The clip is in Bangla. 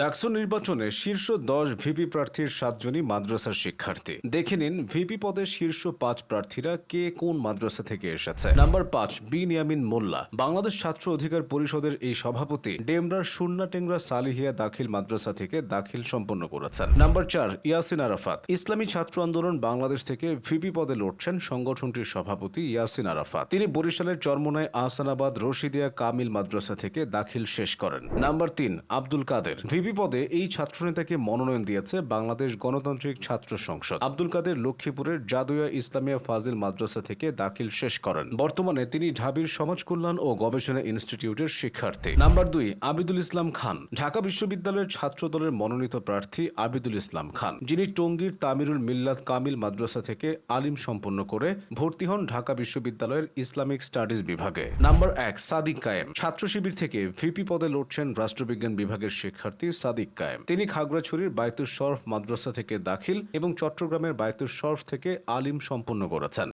ডাকসু নির্বাচনে শীর্ষ দশ ভিপি প্রার্থীর সাতজনই মাদ্রাসার শিক্ষার্থী। দেখে নিন ভিপি পদে শীর্ষ পাঁচ প্রার্থীরা কে কোন মাদ্রাসা থেকে এসেছে। নাম্বার পাঁচ বিন ইয়ামিন মোল্লা। বাংলাদেশ ছাত্র অধিকার পরিষদের এই সভাপতি ডেমরার সুন্না টেংরা সালিহিয়া দাখিল মাদ্রাসা থেকে দাখিল সম্পন্ন করেছেন। নাম্বার চার, ইয়াসিন আরাফাত। ইসলামী ছাত্র আন্দোলন বাংলাদেশ থেকে ভিপি পদে লড়ছেন সংগঠনটির সভাপতি ইয়াসিন আরাফাত। তিনি বরিশালের চরমনায় আহসানাবাদ রশিদিয়া কামিল মাদ্রাসা থেকে দাখিল শেষ করেন। নাম্বার তিন, আব্দুল কাদের। ভিপি পদে এই ছাত্রনেতাকে মনোনয়ন দিয়েছে বাংলাদেশ গণতান্ত্রিক ছাত্র সংসদ। আব্দুল কাদের লক্ষ্মীপুরের জাদুয়া ইসলামিয়া ফাজিল মাদ্রাসা থেকে দাখিল শেষ করেন। বর্তমানে তিনি ঢাবির সমাজ কল্যাণ ও গবেষণা ইনস্টিটিউটের শিক্ষার্থী। নাম্বার দুই, আবিদুল ইসলাম খান। ঢাকা বিশ্ববিদ্যালয়ের ছাত্র দলের মনোনীত প্রার্থী আবিদুল ইসলাম খান, যিনি টঙ্গীর তামিরুল মিল্লাত কামিল মাদ্রাসা থেকে আলিম সম্পন্ন করে ভর্তি হন ঢাকা বিশ্ববিদ্যালয়ের ইসলামিক স্টাডিজ বিভাগে। নাম্বার এক, সাদিক কায়েম। ছাত্র শিবির থেকে ভিপি পদে লড়ছেন রাষ্ট্রবিজ্ঞান বিভাগের শিক্ষার্থী সাদিক কায়েম। তিনি খাগড়াছড়ির বায়তুর শরফ মাদ্রাসা থেকে দাখিল এবং চট্টগ্রামের বায়তুর শরফ থেকে আলিম সম্পন্ন করেছেন।